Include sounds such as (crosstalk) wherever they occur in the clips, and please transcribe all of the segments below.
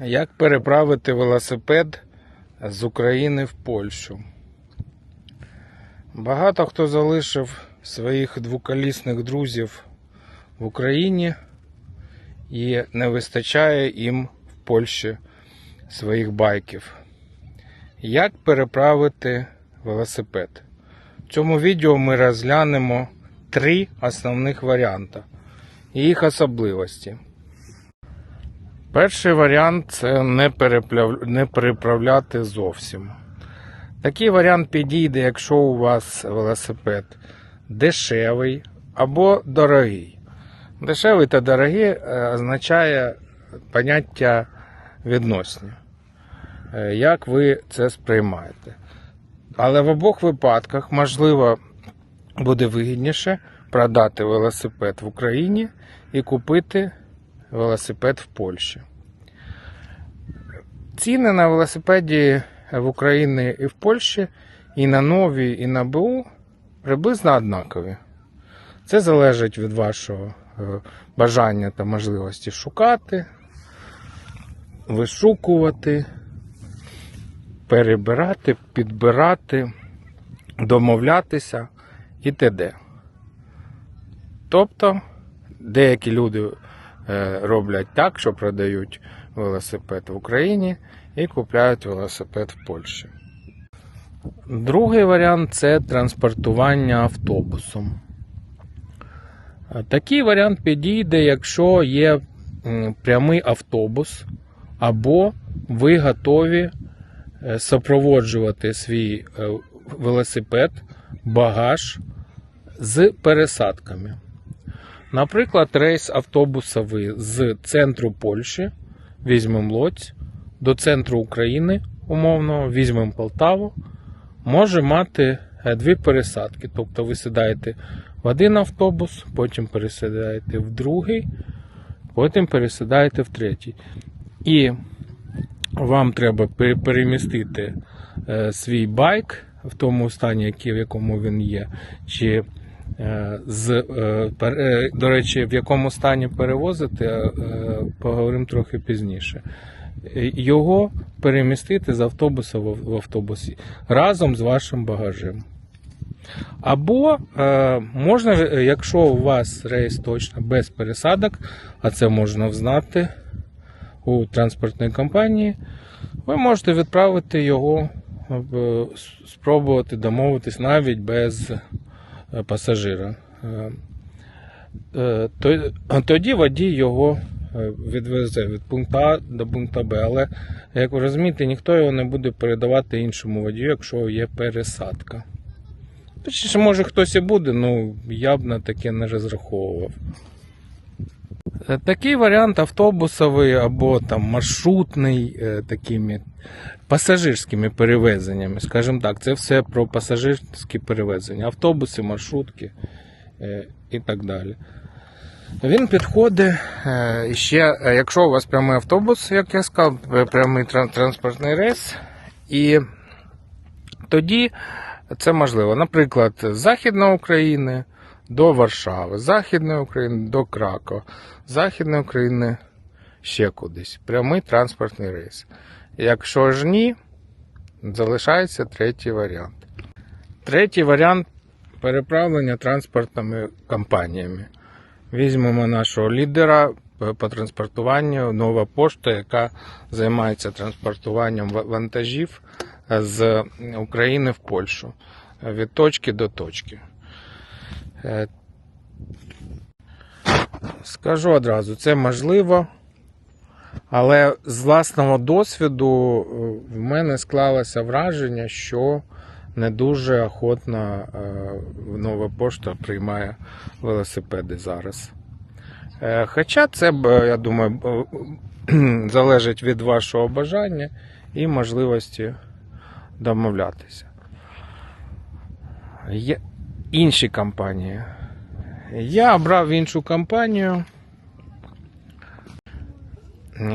Як переправити велосипед з України в Польщу? Багато хто залишив своїх двоколісних друзів в Україні і не вистачає їм в Польщі своїх байків. Як переправити велосипед? В цьому відео ми розглянемо три основних варіанти і їх особливості. Перший варіант це не, перепляв... не переправляти зовсім. Такий варіант підійде, якщо у вас велосипед дешевий або дорогий. Дешевий та дорогий е, означає поняття відносні. Е, Як ви це сприймаєте? Але в обох випадках, можливо, буде вигідніше продати велосипед в Україні і купити велосипед в Польщі. Ціни на велосипеді в Україні і в Польщі, і на нові, і на БУ приблизно однакові. Це залежить від вашого е, бажання та можливості шукати, вишукувати, перебирати, підбирати, домовлятися і т.д. Тобто деякі люди роблять так, що продають велосипед в Україні і купляють велосипед в Польщі. Другий варіант це транспортування автобусом. Е, Такий варіант підійде, якщо є прямий автобус, або ви готові е, супроводжувати свій е, велосипед, багаж з пересадками. Наприклад, рейс автобусовий з центру Польщі, візьмемо Лоць, до центру України, умовно, візьмемо Полтаву, може мати е, дві пересадки. Тобто ви сідаєте в один автобус, потім пересідаєте в другий, потім пересідаєте в третій. І вам треба перемістити е, свій байк в тому стані, в якому він є, чи з, е, е, до речі, в якому стані перевозити, е, поговоримо трохи пізніше. Е, Його перемістити з автобуса в автобусі разом з вашим багажем. Або е, можна, е, якщо у вас рейс точно без пересадок, а це можна взнати у транспортній компанії, ви можете відправити його, спробувати домовитись навіть без е, пасажира. Е, е, то- Тоді водій його е, відвезе від пункту А до пункту Б. Але, як ви розумієте, ніхто його не буде передавати іншому водію, якщо є пересадка. Точніше, може хтось і буде, ну я б на таке не розраховував. Е, Такий варіант автобусовий або там маршрутний, е, такими пасажирськими перевезеннями. Скажімо так, це все про пасажирські перевезення. Автобуси, маршрутки е, і так далі. Він підходить е, ще, е, якщо у вас прямий автобус, як я сказав, прямий транспортний рейс, і тоді це можливо. Наприклад, з Західної України до Варшави, з Західної України до Кракова, Західної України ще кудись. Прямий транспортний рейс. Якщо ж ні, залишається третій варіант. Третій варіант переправлення транспортними компаніями. Візьмемо нашого лідера по- по транспортуванню нова пошта, яка займається транспортуванням вантажів з України в Польщу е, від точки до точки. Е, Скажу одразу, це можливо, але з власного досвіду е, в мене склалося враження, що не дуже охотно е, нова пошта приймає велосипеди зараз. Е, Хоча це, я думаю, (clears throat) залежить від вашого бажання і можливості домовлятися. Є інші компанії. Я обрав іншу компанію,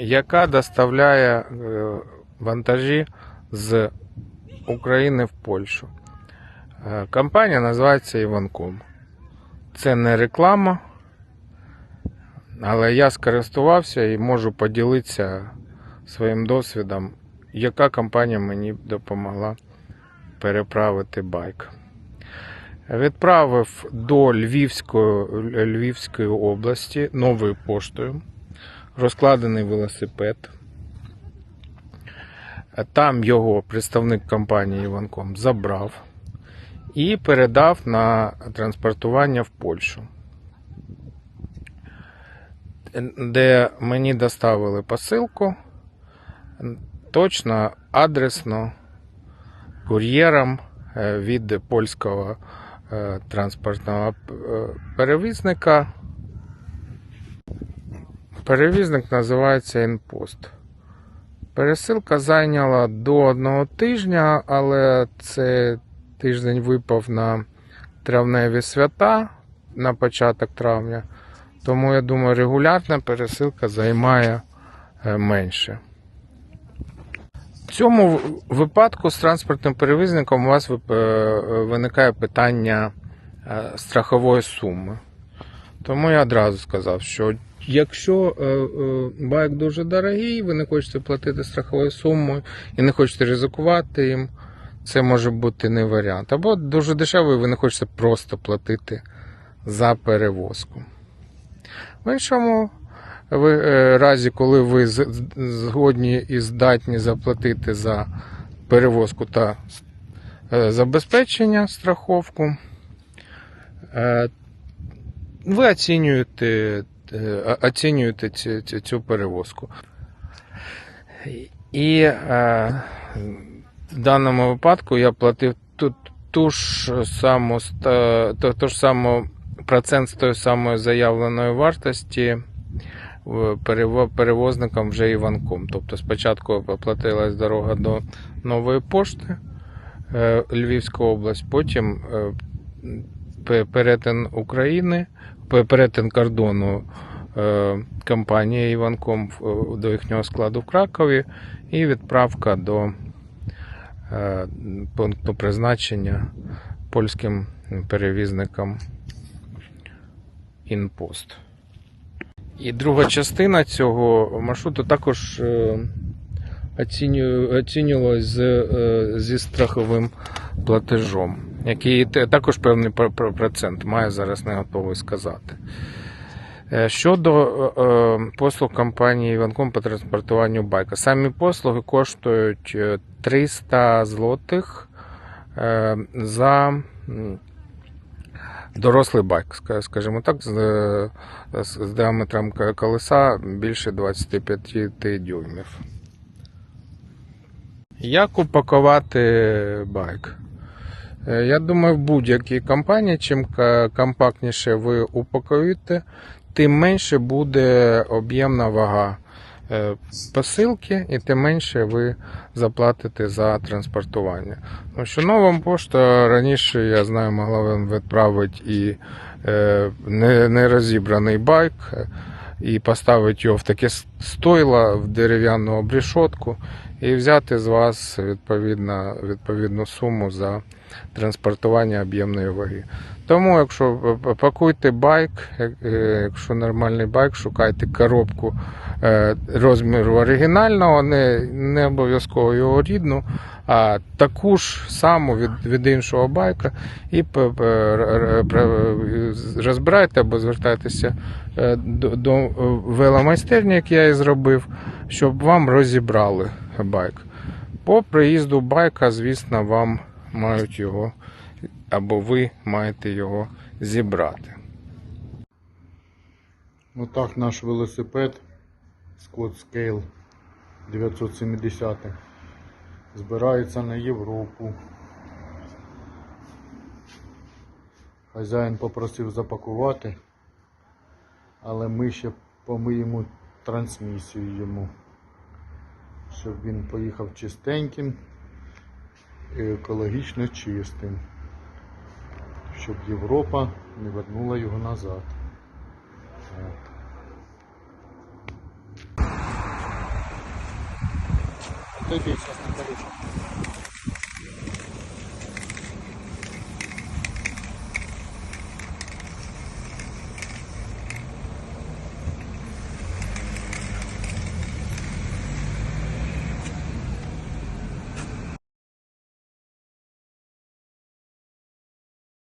яка доставляє е, вантажі з України в Польщу. Е, Компанія називається Іванком. Це не реклама, але я скористувався і можу поділитися своїм досвідом, яка компанія мені допомогла переправити байк. Відправив до Львівської, Львівської області новою поштою розкладений велосипед. Там його представник компанії Іванком забрав і передав на транспортування в Польщу, де мені доставили посилку точно адресно кур'єром е, від польського е, транспортного е, перевізника. Перевізник називається Інпост. Пересилка зайняла до одного тижня, але цей тиждень випав на травневі свята на початок травня. Тому я думаю, регулярна пересилка займає е, менше. В цьому випадку з транспортним перевізником у вас е, виникає питання е, страхової суми. Тому я одразу сказав, що якщо е, е, байк дуже дорогий, ви не хочете платити страховою сумою і не хочете ризикувати їм, це може бути не варіант. Або дуже дешевий, ви не хочете просто платити за перевозку. В іншому ви, е, разі, коли ви згодні і здатні заплатити за перевозку та забезпечення страховку, ви оцінюєте, оцінюєте цю, цю, перевозку. І е, в даному випадку я платив ту, ту ж саму то, то ж саму процент з тої самої заявленої вартості в- перево- перевозником вже Іванком. Тобто спочатку оплатилась дорога до нової пошти е, Львівська область, потім е, перетин України, перетин кордону е, компанії Іванком до їхнього складу в Кракові і відправка до е, пункту призначення польським перевізникам Інпост. І друга частина цього маршруту також е, оцінювалась е, зі страховим платежом, який також певний пр- пр- процент має зараз не готовий сказати. Е, Щодо е, е, послуг компанії Іванком по транспортуванню байка. Самі послуги коштують е, 300 злотих за дорослий байк, скажімо так, з, з діаметром колеса більше 25 дюймів. Як упакувати байк? Е, Я думаю, в будь-якій компанії, чим компактніше ви упакуєте, тим менше буде об'ємна вага е, посилки, і тим менше ви заплатите за транспортування. Тому що нова пошта раніше, я знаю, могла вам відправити і е, не, не розібраний байк, і поставити його в таке стойло в дерев'яну обрішотку і взяти з вас відповідно, відповідну суму за транспортування об'ємної ваги. Тому, якщо пакуйте байк, е, якщо нормальний байк, шукайте коробку е, розміру оригінального, не, не обов'язково його рідну, а таку ж саму від, від іншого байка і розбирайте або звертайтеся е, до, до веломайстерні, як я і зробив, щоб вам розібрали байк. По приїзду байка, звісно, вам мають його або ви маєте його зібрати. Отак наш велосипед Scott Scale 970 збирається на Європу. Хазяїн попросив запакувати, але ми ще помиємо трансмісію йому, щоб він поїхав чистеньким і екологічно чистим, щоб Європа не вернула його назад. Сейчас не полезу.